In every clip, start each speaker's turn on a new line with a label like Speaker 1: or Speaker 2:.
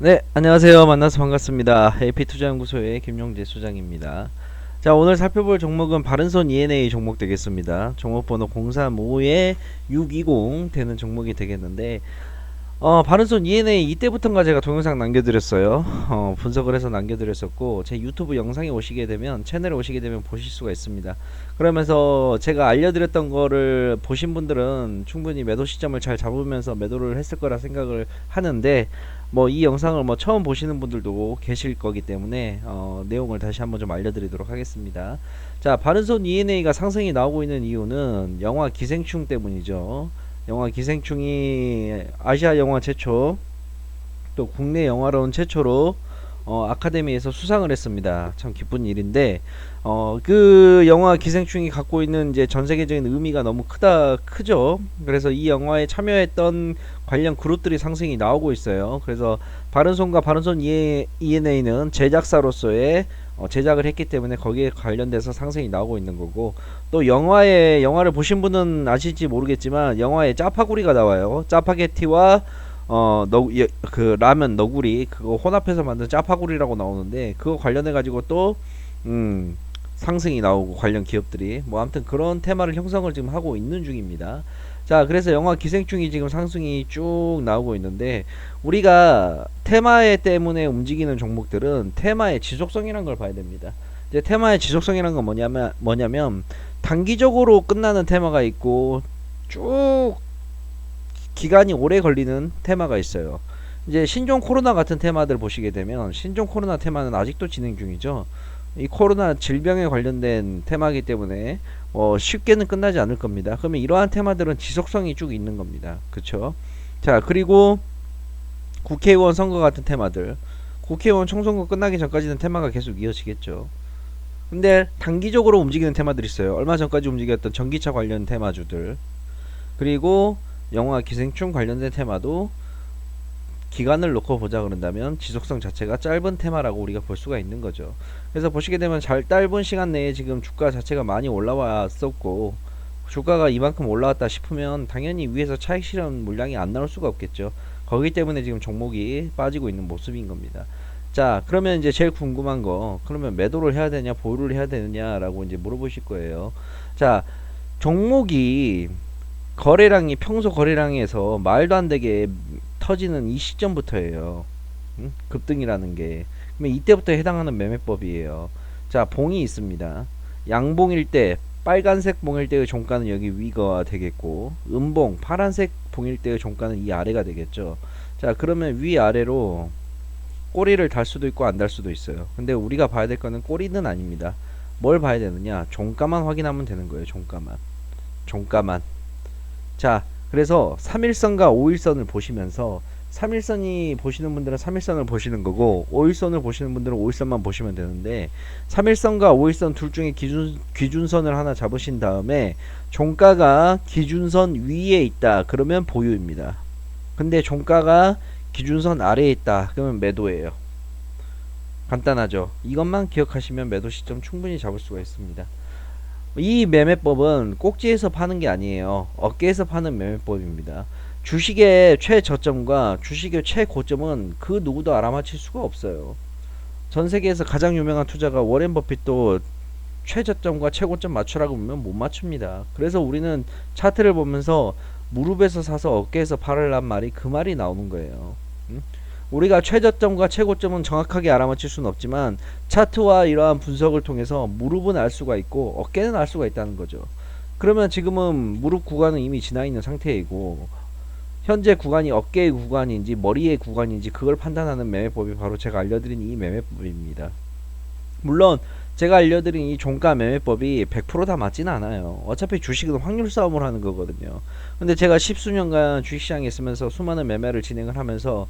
Speaker 1: 네, 안녕하세요. 만나서 반갑습니다. AP투자연구소의 김용재 수장입니다. 자, 오늘 살펴볼 종목은 바른손 ENA 종목 되겠습니다. 종목번호 035에 620 되는 종목이 되겠는데, 어, 바른손 ENA 이때부터인가 제가 동영상 남겨드렸어요. 어, 분석을 해서 남겨드렸었고, 제 유튜브 영상에 오시게 되면, 채널에 오시게 되면 보실 수가 있습니다. 그러면서 제가 알려드렸던 거를 보신 분들은 충분히 매도 시점을 잘 잡으면서 매도를 했을 거라 생각을 하는데, 뭐 이 영상을 뭐 처음 보시는 분들도 계실 거기 때문에 어, 내용을 다시 한번 좀 알려드리도록 하겠습니다. 자, 바른손 ENA가 상승이 나오고 있는 이유는 영화 기생충 때문이죠. 영화 기생충이 아시아 영화 최초 또 국내 영화로는 최초로 어, 아카데미에서 수상을 했습니다. 참 기쁜 일인데 어, 그 영화 기생충이 갖고 있는 이제 전 세계적인 의미가 너무 크다 크죠. 그래서 이 영화에 참여했던 관련 그룹들이 상승이 나오고 있어요. 그래서 바른손과 바른손 ENA는 제작사로서의 어, 제작을 했기 때문에 거기에 관련돼서 상승이 나오고 있는 거고 또 영화에 영화를 보신 분은 아실지 모르겠지만 영화에 짜파구리가 나와요. 짜파게티와 어, 너, 예, 그 라면 너구리 그거 혼합해서 만든 짜파구리라고 나오는데 그거 관련해 가지고 또 음, 상승이 나오고 관련 기업들이 뭐 아무튼 그런 테마를 형성을 지금 하고 있는 중입니다. 자, 그래서 영화 기생충이 지금 상승이 쭉 나오고 있는데 우리가 테마에 때문에 움직이는 종목들은 테마의 지속성이란 걸 봐야 됩니다. 이제 테마의 지속성이란 건 뭐냐면 뭐냐면 단기적으로 끝나는 테마가 있고 쭉 기간이 오래 걸리는 테마가 있어요. 이제 신종 코로나 같은 테마들 보시게 되면 신종 코로나 테마는 아직도 진행 중이죠. 이 코로나 질병에 관련된 테마이기 때문에 어, 쉽게는 끝나지 않을 겁니다. 그러면 이러한 테마들은 지속성이 쭉 있는 겁니다. 그쵸? 자, 그리고 국회의원 선거 같은 테마들. 국회의원 총선거 끝나기 전까지는 테마가 계속 이어지겠죠. 근데 단기적으로 움직이는 테마들이 있어요. 얼마 전까지 움직였던 전기차 관련 테마주들. 그리고 영화 기생충 관련된 테마도 기간을 놓고 보자 그런다면 지속성 자체가 짧은 테마라고 우리가 볼 수가 있는 거죠. 그래서 보시게 되면 잘 짧은 시간 내에 지금 주가 자체가 많이 올라왔었고 주가가 이만큼 올라왔다 싶으면 당연히 위에서 차익 실현 물량이 안 나올 수가 없겠죠. 거기 때문에 지금 종목이 빠지고 있는 모습인 겁니다. 자, 그러면 이제 제일 궁금한 거, 그러면 매도를 해야 되냐, 보유를 해야 되느냐라고 이제 물어보실 거예요. 자, 종목이 거래량이 평소 거래량에서 말도 안 되게 터지는 이 시점부터예요. 응? 급등이라는 게. 그러면 이때부터 해당하는 매매법이에요. 자, 봉이 있습니다. 양봉일 때 빨간색 봉일 때의 종가는 여기 위가 되겠고 음봉 파란색 봉일 때의 종가는 이 아래가 되겠죠. 자, 그러면 위 아래로 꼬리를 달 수도 있고 안 달 수도 있어요. 근데 우리가 봐야 될 거는 꼬리는 아닙니다. 뭘 봐야 되느냐? 종가만 확인하면 되는 거예요. 종가만. 종가만. 자, 그래서 3일선과 5일선을 보시면서 3일선이 보시는 분들은 3일선을 보시는 거고 5일선을 보시는 분들은 5일선만 보시면 되는데 3일선과 5일선 둘 중에 기준 기준선을 하나 잡으신 다음에 종가가 기준선 위에 있다. 그러면 보유입니다. 근데 종가가 기준선 아래에 있다. 그러면 매도예요. 간단하죠. 이것만 기억하시면 매도 시점 충분히 잡을 수가 있습니다. 이 매매법은 꼭지에서 파는 게 아니에요. 어깨에서 파는 매매법입니다. 주식의 최저점과 주식의 최고점은 그 누구도 알아맞힐 수가 없어요. 전 세계에서 가장 유명한 투자가 워렌 버핏도 최저점과 최고점 맞추라고 보면 못 맞춥니다. 그래서 우리는 차트를 보면서 무릎에서 사서 어깨에서 팔으란 말이 그 말이 나오는 거예요. 응? 우리가 최저점과 최고점은 정확하게 알아맞힐 수는 없지만 차트와 이러한 분석을 통해서 무릎은 알 수가 있고 어깨는 알 수가 있다는 거죠. 그러면 지금은 무릎 구간은 이미 지나 있는 상태이고 현재 구간이 어깨의 구간인지 머리의 구간인지 그걸 판단하는 매매법이 바로 제가 알려드린 이 매매법입니다. 물론 제가 알려드린 이 종가 매매법이 100%다 맞지는 않아요. 어차피 주식은 확률 싸움을 하는 거거든요. 근데 제가 십수년간 주식시장에 있으면서 수많은 매매를 진행을 하면서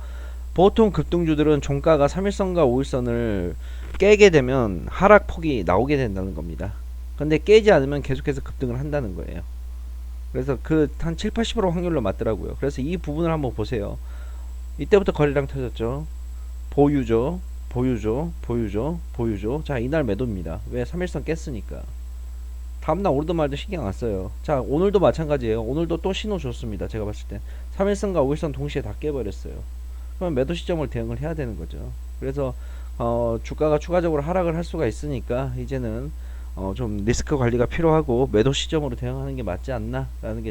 Speaker 1: 보통 급등주들은 종가가 3일선과 5일선을 깨게 되면 하락폭이 나오게 된다는 겁니다. 근데 깨지 않으면 계속해서 급등을 한다는 거예요. 그래서 그 한 7, 80% 확률로 맞더라고요. 그래서 이 부분을 한번 보세요. 이때부터 거래량 터졌죠. 보유죠. 보유죠. 보유죠. 보유죠. 자, 이날 매도입니다. 왜? 3일선 깼으니까. 다음날 오르든 말든 신경 안 써요. 자, 오늘도 마찬가지예요. 오늘도 또 신호 줬습니다. 제가 봤을 때. 3일선과 5일선 동시에 다 깨버렸어요. 그럼 매도 시점을 대응을 해야 되는 거죠. 그래서, 어, 주가가 추가적으로 하락을 할 수가 있으니까, 이제는, 어, 좀 리스크 관리가 필요하고, 매도 시점으로 대응하는 게 맞지 않나? 라는 게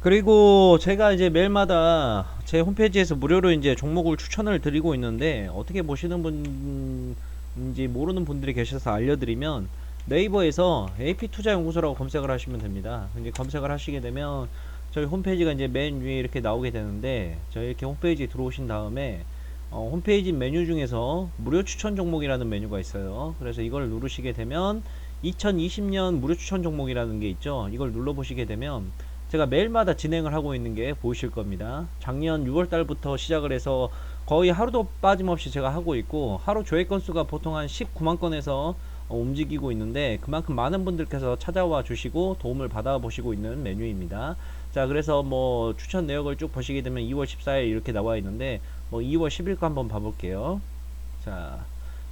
Speaker 1: 그리고 제가 이제 매일마다 제 홈페이지에서 무료로 이제 종목을 추천을 드리고 있는데 어떻게 보시는 분인지 모르는 분들이 계셔서 알려드리면 네이버에서 AP투자연구소라고 검색을 하시면 됩니다. 이제 검색을 하시게 되면 저희 홈페이지가 이제 맨 위에 이렇게 나오게 되는데 저희 이렇게 홈페이지 들어오신 다음에 어, 홈페이지 메뉴 중에서 무료 추천 종목이라는 메뉴가 있어요. 그래서 이걸 누르시게 되면 2020년 무료 추천 종목이라는 게 있죠. 이걸 눌러 보시게 되면 제가 매일마다 진행을 하고 있는 게 보이실 겁니다. 작년 6월 달부터 시작을 해서 거의 하루도 빠짐없이 제가 하고 있고 하루 조회 건수가 보통 한 19만 건에서 어, 움직이고 있는데 그만큼 많은 분들께서 찾아와 주시고 도움을 받아 보시고 있는 메뉴입니다. 자, 그래서 뭐 추천 내역을 쭉 보시게 되면 2월 14일 이렇게 나와 있는데 뭐 2월 10일 거 한번 봐볼게요. 자,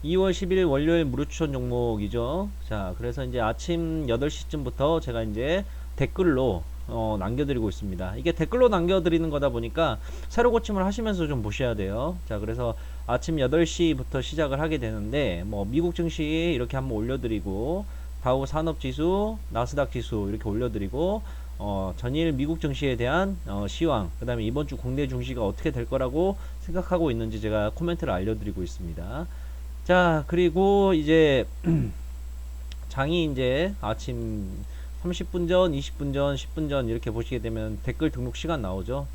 Speaker 1: 2월 10일 월요일 무료 추천 종목이죠. 자, 그래서 이제 아침 8시쯤부터 제가 이제 댓글로 어, 남겨드리고 있습니다. 이게 댓글로 남겨드리는 거다 보니까 새로 고침을 하시면서 좀 보셔야 돼요. 자, 그래서 아침 8시부터 시작을 하게 되는데, 뭐, 미국 증시 이렇게 한번 올려드리고, 다우 산업지수, 나스닥 지수 이렇게 올려드리고, 어, 전일 미국 증시에 대한 어, 시황, 그 다음에 이번 주 국내 증시가 어떻게 될 거라고 생각하고 있는지 제가 코멘트를 알려드리고 있습니다. 자, 그리고 이제 장이 이제 아침 30분 전, 20분 전, 10분 전 이렇게 보시게 되면 댓글 등록 시간 나오죠.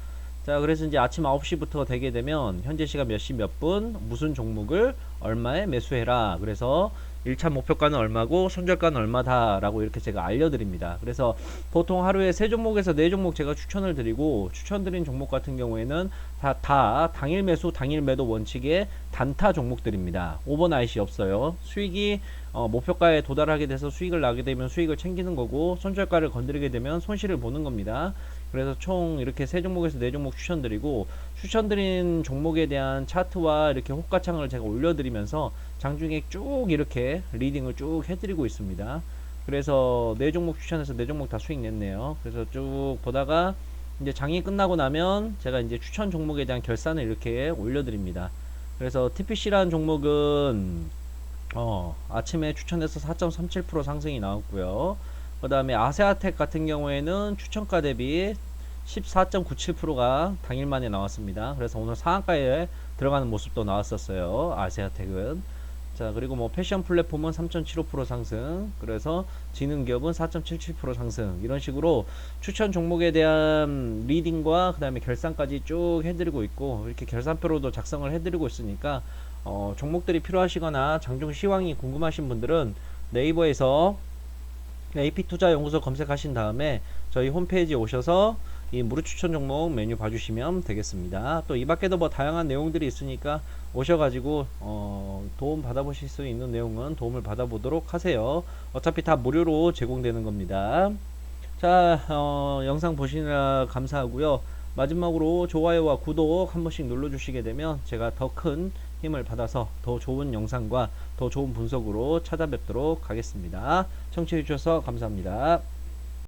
Speaker 1: 자, 그래서 이제 아침 9시부터 되게 되면 현재 시간 몇 시 몇 분, 무슨 종목을 얼마에 매수해라. 그래서 1차 목표가는 얼마고 손절가는 얼마다라고 이렇게 제가 알려드립니다. 그래서 보통 하루에 세 종목에서 네 종목 제가 추천을 드리고 추천드린 종목 같은 경우에는 다, 다 당일 매수, 당일 매도 원칙의 단타 종목들입니다. 오버나잇이 없어요. 수익이 어, 목표가에 도달하게 돼서 수익을 나게 되면 수익을 챙기는 거고 손절가를 건드리게 되면 손실을 보는 겁니다. 그래서 총 이렇게 세 종목에서 네 종목 추천드리고 추천드린 종목에 대한 차트와 이렇게 호가창을 제가 올려드리면서 장중에 쭉 이렇게 리딩을 쭉 해드리고 있습니다. 그래서 네 종목 추천해서 네 종목 다 수익 냈네요. 그래서 쭉 보다가 이제 장이 끝나고 나면 제가 이제 추천 종목에 대한 결산을 이렇게 올려드립니다. 그래서 TPC라는 종목은 어, 아침에 추천해서 4.37% 상승이 나왔고요. 그 다음에 아세아텍 같은 경우에는 추천가 대비 14.97%가 당일 만에 나왔습니다. 그래서 오늘 상한가에 들어가는 모습도 나왔었어요. 아세아텍은. 자, 그리고 뭐 패션 플랫폼은 3.75% 상승. 그래서 지능기업은 4.77% 상승. 이런 식으로 추천 종목에 대한 리딩과 그다음에 결산까지 쭉 해 드리고 있고 이렇게 결산표로도 작성을 해 드리고 있으니까 어, 종목들이 필요하시거나 장중 시황이 궁금하신 분들은 네이버에서 AP투자연구소 검색하신 다음에 저희 홈페이지에 오셔서 이 무료 추천 종목 메뉴 봐주시면 되겠습니다. 또 이 밖에도 뭐 다양한 내용들이 있으니까 오셔가지고 어, 도움 받아보실 수 있는 내용은 도움을 받아보도록 하세요. 어차피 다 무료로 제공되는 겁니다. 자, 어, 영상 보시느라 감사하고요. 마지막으로 좋아요와 구독 한 번씩 눌러주시게 되면 제가 더큰 힘을 받아서 더 좋은 영상과 더 좋은 분석으로 찾아뵙도록 하겠습니다. 청취해 주셔서 감사합니다.